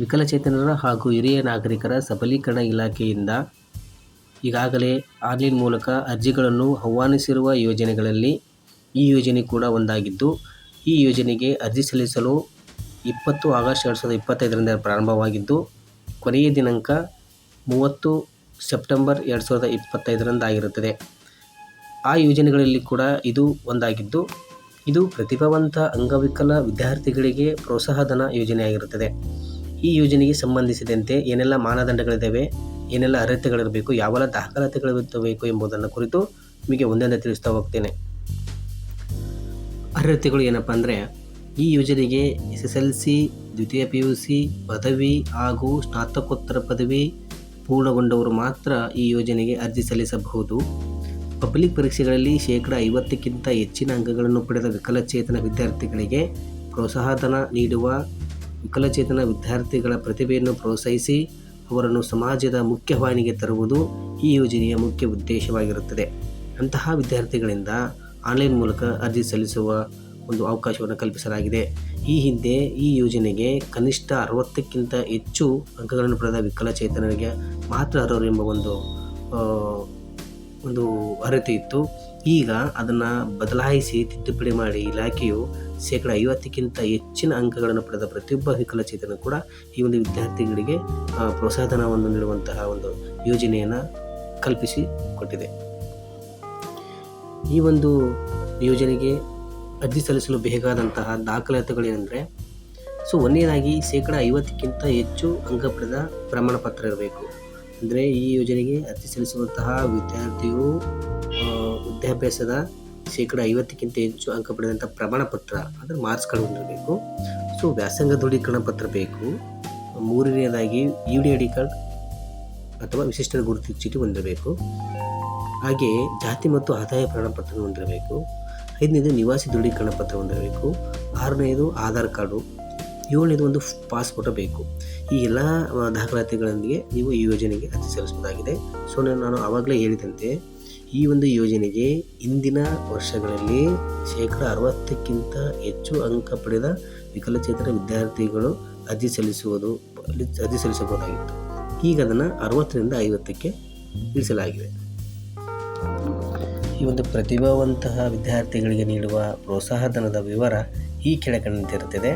ವಿಕಲಚೇತನರ ಹಾಗೂ ಹಿರಿಯ ನಾಗರಿಕರ ಸಬಲೀಕರಣ ಇಲಾಖೆಯಿಂದ ಈಗಾಗಲೇ ಆನ್ಲೈನ್ ಮೂಲಕ ಅರ್ಜಿಗಳನ್ನು ಆಹ್ವಾನಿಸಿರುವ ಯೋಜನೆಗಳಲ್ಲಿ ಈ ಯೋಜನೆ ಕೂಡ ಒಂದಾಗಿದ್ದು, ಈ ಯೋಜನೆಗೆ ಅರ್ಜಿ ಸಲ್ಲಿಸಲು ಇಪ್ಪತ್ತು ಆಗಸ್ಟ್ ಎರಡು ಸಾವಿರದ ಇಪ್ಪತ್ತೈದರಿಂದ ಪ್ರಾರಂಭವಾಗಿದ್ದು, ಕೊನೆಯ ದಿನಾಂಕ ಮೂವತ್ತು ಸೆಪ್ಟೆಂಬರ್ ಎರಡು ಸಾವಿರದ ಇಪ್ಪತ್ತೈದರಂದಾಗಿರುತ್ತದೆ ಆ ಯೋಜನೆಗಳಲ್ಲಿ ಕೂಡ ಇದು ಒಂದಾಗಿದ್ದು, ಇದು ಪ್ರತಿಭಾವಂತ ಅಂಗವಿಕಲ ವಿದ್ಯಾರ್ಥಿಗಳಿಗೆ ಪ್ರೋತ್ಸಾಹಧನ ಯೋಜನೆಯಾಗಿರುತ್ತದೆ. ಈ ಯೋಜನೆಗೆ ಸಂಬಂಧಿಸಿದಂತೆ ಏನೆಲ್ಲ ಮಾನದಂಡಗಳಿದ್ದಾವೆ, ಏನೆಲ್ಲ ಅರ್ಹತೆಗಳಿರಬೇಕು, ಯಾವೆಲ್ಲ ದಾಖಲಾತಿಗಳು ಇರಬೇಕು ಎಂಬುದನ್ನು ಕುರಿತು ನಿಮಗೆ ಒಂದೊಂದೇ ತಿಳಿಸ್ತಾ ಹೋಗ್ತೇನೆ. ಅರ್ಹತೆಗಳು ಏನಪ್ಪ ಅಂದರೆ, ಈ ಯೋಜನೆಗೆ ಎಸ್ ಎಸ್ ಎಲ್ ಸಿ, ದ್ವಿತೀಯ ಪಿ ಯು ಸಿ, ಪದವಿ ಹಾಗೂ ಸ್ನಾತಕೋತ್ತರ ಪದವಿ ಪೂರ್ಣಗೊಂಡವರು ಮಾತ್ರ ಈ ಯೋಜನೆಗೆ ಅರ್ಜಿ ಸಲ್ಲಿಸಬಹುದು. ಪಬ್ಲಿಕ್ ಪರೀಕ್ಷೆಗಳಲ್ಲಿ ಶೇಕಡ ಐವತ್ತಕ್ಕಿಂತ ಹೆಚ್ಚಿನ ಅಂಕಗಳನ್ನು ಪಡೆದ ವಿಕಲಚೇತನ ವಿದ್ಯಾರ್ಥಿಗಳಿಗೆ ಪ್ರೋತ್ಸಾಹಧನ ನೀಡುವ ವಿಕಲಚೇತನ ವಿದ್ಯಾರ್ಥಿಗಳ ಪ್ರತಿಭೆಯನ್ನು ಪ್ರೋತ್ಸಾಹಿಸಿ ಅವರನ್ನು ಸಮಾಜದ ಮುಖ್ಯವಾಹಿನಿಗೆ ತರುವುದು ಈ ಯೋಜನೆಯ ಮುಖ್ಯ ಉದ್ದೇಶವಾಗಿರುತ್ತದೆ. ಅಂತಹ ವಿದ್ಯಾರ್ಥಿಗಳಿಂದ ಆನ್ಲೈನ್ ಮೂಲಕ ಅರ್ಜಿ ಸಲ್ಲಿಸುವ ಒಂದು ಅವಕಾಶವನ್ನು ಕಲ್ಪಿಸಲಾಗಿದೆ. ಈ ಹಿಂದೆ ಈ ಯೋಜನೆಗೆ ಕನಿಷ್ಠ ಅರವತ್ತಕ್ಕಿಂತ ಹೆಚ್ಚು ಅಂಕಗಳನ್ನು ಪಡೆದ ವಿಕಲಚೇತನರಿಗೆ ಮಾತ್ರ ಅರ್ಹರು ಎಂಬ ಒಂದು ಒಂದು ಅರ್ಹತೆ ಇತ್ತು. ಈಗ ಅದನ್ನು ಬದಲಾಯಿಸಿ ತಿದ್ದುಪಡಿ ಮಾಡಿ ಇಲಾಖೆಯು ಶೇಕಡ ಐವತ್ತಕ್ಕಿಂತ ಹೆಚ್ಚಿನ ಅಂಕಗಳನ್ನು ಪಡೆದ ಪ್ರತಿಯೊಬ್ಬ ವಿಕಲಚೇತನ ಕೂಡ ಈ ಒಂದು ವಿದ್ಯಾರ್ಥಿಗಳಿಗೆ ಪ್ರೋತ್ಸಾಹಧನವನ್ನು ನೀಡುವಂತಹ ಒಂದು ಯೋಜನೆಯನ್ನು ಕಲ್ಪಿಸಿ ಕೊಟ್ಟಿದೆ. ಈ ಒಂದು ಯೋಜನೆಗೆ ಅರ್ಜಿ ಸಲ್ಲಿಸಲು ಬೇಕಾದಂತಹ ದಾಖಲಾತಿಗಳೇನೆಂದರೆ, ಸೊ ಒಂದನೇದಾಗಿ ಶೇಕಡ ಐವತ್ತಕ್ಕಿಂತ ಹೆಚ್ಚು ಅಂಕ ಪಡೆದ ಪ್ರಮಾಣ ಪತ್ರ ಇರಬೇಕು. ಅಂದರೆ ಈ ಯೋಜನೆಗೆ ಅರ್ಜಿ ಸಲ್ಲಿಸುವಂತಹ ವಿದ್ಯಾರ್ಥಿಯು ವಿದ್ಯಾಭ್ಯಾಸದ ಶೇಕಡ ಐವತ್ತಕ್ಕಿಂತ ಹೆಚ್ಚು ಅಂಕ ಪಡೆದಂಥ ಪ್ರಮಾಣ ಪತ್ರ ಅಂದರೆ ಮಾರ್ಕ್ಸ್ಗಳು ಹೊಂದಿರಬೇಕು. ಸೊ ವ್ಯಾಸಂಗ ದೃಢೀಕರಣ ಪತ್ರ ಬೇಕು. ಮೂರನೆಯದಾಗಿ U D I D card ಅಥವಾ ವಿಶಿಷ್ಟ ಗುರುತು ಚೀಟಿ ಹೊಂದಿರಬೇಕು. ಹಾಗೆಯೇ ಜಾತಿ ಮತ್ತು ಆದಾಯ ಪ್ರಮಾಣ ಪತ್ರ ಹೊಂದಿರಬೇಕು. ಐದನೇದು ನಿವಾಸಿ ದೃಢೀಕರಣ ಪತ್ರ ಹೊಂದಿರಬೇಕು. ಆರನೇದು ಆಧಾರ್ ಕಾರ್ಡು. ಏಳನೇದು ಒಂದು ಪಾಸ್ಪೋರ್ಟ್ ಬೇಕು. ಈ ಎಲ್ಲ ದಾಖಲಾತಿಗಳೊಂದಿಗೆ ನೀವು ಈ ಯೋಜನೆಗೆ ಅರ್ಜಿ ಸಲ್ಲಿಸಬಹುದಾಗಿದೆ. ಸೊ ನಾನು ಆವಾಗಲೇ ಹೇಳಿದಂತೆ ಈ ಒಂದು ಯೋಜನೆಗೆ ಇಂದಿನ ವರ್ಷಗಳಲ್ಲಿ ಶೇಕಡ ಅರವತ್ತಕ್ಕಿಂತ ಹೆಚ್ಚು ಅಂಕ ಪಡೆದ ವಿಕಲಚೇತನ ವಿದ್ಯಾರ್ಥಿಗಳು ಅರ್ಜಿ ಸಲ್ಲಿಸುವುದು, ಅರ್ಜಿ ಸಲ್ಲಿಸಬಹುದಾಗಿತ್ತು. ಈಗ ಅದನ್ನು ಅರವತ್ತರಿಂದ ಐವತ್ತಕ್ಕೆ ಇಳಿಸಲಾಗಿದೆ. ಈ ಒಂದು ಪ್ರತಿಭಾವಂತಹ ವಿದ್ಯಾರ್ಥಿಗಳಿಗೆ ನೀಡುವ ಪ್ರೋತ್ಸಾಹಧನದ ವಿವರ ಈ ಕೆಳಕಂಡಂತಿರುತ್ತದೆ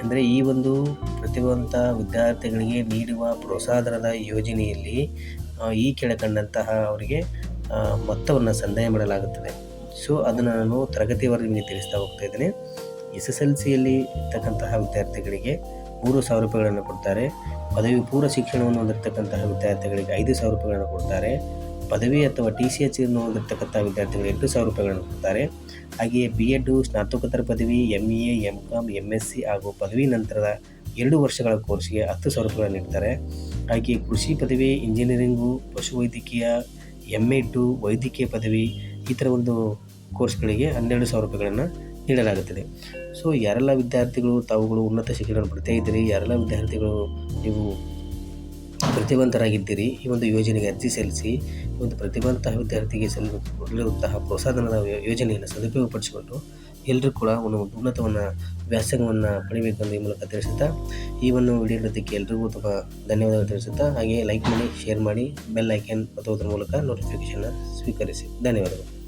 ಅಂದರೆ ಈ ಒಂದು ಪ್ರತಿಭಾವಂತ ವಿದ್ಯಾರ್ಥಿಗಳಿಗೆ ನೀಡುವ ಪ್ರೋತ್ಸಾಹಧನದ ಯೋಜನೆಯಲ್ಲಿ ಈ ಕೆಳಕಂಡಂತಹ ಅವರಿಗೆ ಮೊತ್ತವನ್ನು ಸಂದಾಯ ಮಾಡಲಾಗುತ್ತದೆ. ಸೊ ಅದನ್ನು ನಾನು ತರಗತಿಯವರೆಗೆ ನಿಮಗೆ ತಿಳಿಸ್ತಾ ಹೋಗ್ತಾ ಇದ್ದೇನೆ. ಎಸ್ ಎಸ್ ಎಲ್ ಸಿಯಲ್ಲಿ ಇರ್ತಕ್ಕಂತಹ ವಿದ್ಯಾರ್ಥಿಗಳಿಗೆ ಮೂರು ಸಾವಿರ ರೂಪಾಯಿಗಳನ್ನು ಕೊಡ್ತಾರೆ. ಪದವಿ ಪೂರ್ವ ಶಿಕ್ಷಣವನ್ನು ಹೊಂದಿರತಕ್ಕಂತಹ ವಿದ್ಯಾರ್ಥಿಗಳಿಗೆ ಐದು ಸಾವಿರ ರೂಪಾಯಿಗಳನ್ನು ಕೊಡ್ತಾರೆ. ಪದವಿ ಅಥವಾ ಟಿ ಸಿ ಎಚ್ ಅನ್ನು ಹೊಂದಿರತಕ್ಕಂಥ ವಿದ್ಯಾರ್ಥಿಗಳಿಗೆ ಎಂಟು ಸಾವಿರ ರೂಪಾಯಿಗಳನ್ನು ಕೊಡ್ತಾರೆ. ಹಾಗೆಯೇ ಬಿ ಎಡ್ಡು ಸ್ನಾತಕೋತ್ತರ ಪದವಿ M E M Com M S C ಹಾಗೂ ಪದವಿ ನಂತರದ ಎರಡು ವರ್ಷಗಳ ಕೋರ್ಸ್ಗೆ ಹತ್ತು ಸಾವಿರ ರೂಪಾಯಿಗಳನ್ನು ನೀಡ್ತಾರೆ. ಹಾಗೆಯೇ ಕೃಷಿ ಪದವಿ ಇಂಜಿನಿಯರಿಂಗು ಪಶುವೈದ್ಯಕೀಯ ಎಂ ಎಡ್ಡು ವೈದ್ಯಕೀಯ ಪದವಿ ಈ ಥರ ಒಂದು ಕೋರ್ಸ್ಗಳಿಗೆ ಹನ್ನೆರಡು ಸಾವಿರ ರೂಪಾಯಿಗಳನ್ನು ನೀಡಲಾಗುತ್ತದೆ. ಸೊ ಯಾರೆಲ್ಲ ವಿದ್ಯಾರ್ಥಿಗಳು ತಾವುಗಳು ಉನ್ನತ ಶಿಕ್ಷಣ ಪಡ್ತಾ ಇದ್ದೀರಿ, ಯಾರೆಲ್ಲ ವಿದ್ಯಾರ್ಥಿಗಳು ನೀವು ಪ್ರತಿಭಂತರಾಗಿದ್ದೀರಿ ಈ ಒಂದು ಯೋಜನೆಗೆ ಅರ್ಜಿ ಸಲ್ಲಿಸಿ, ಈ ಒಂದು ಪ್ರತಿಭಾವಂತ ವಿದ್ಯಾರ್ಥಿಗೆ ಸಲ್ಲಿರುವಂತಹ ಪ್ರೋತ್ಸಾಹನದ ಯೋಜನೆಯನ್ನು ಸದುಪಯೋಗಪಡಿಸಿಕೊಂಡು ಎಲ್ಲರೂ ಕೂಡ ಒಂದು ಉನ್ನತವನ್ನು, ವ್ಯಾಸಂಗವನ್ನು ಪಡಿಬೇಕೆಂದು ಈ ಮೂಲಕ ತಿಳಿಸುತ್ತಾ, ಈ ಒಂದು ವಿಡಿಯೋ ಎಲ್ಲರಿಗೂ ಎಲ್ರಿಗೂ ತುಂಬ ಧನ್ಯವಾದಗಳು ತಿಳಿಸುತ್ತಾ, ಹಾಗೆ ಲೈಕ್ ಮಾಡಿ ಶೇರ್ ಮಾಡಿ ಬೆಲ್ ಐಕನ್ ಅದರ ಮೂಲಕ ನೋಟಿಫಿಕೇಷನ್ನ ಸ್ವೀಕರಿಸಿ. ಧನ್ಯವಾದಗಳು.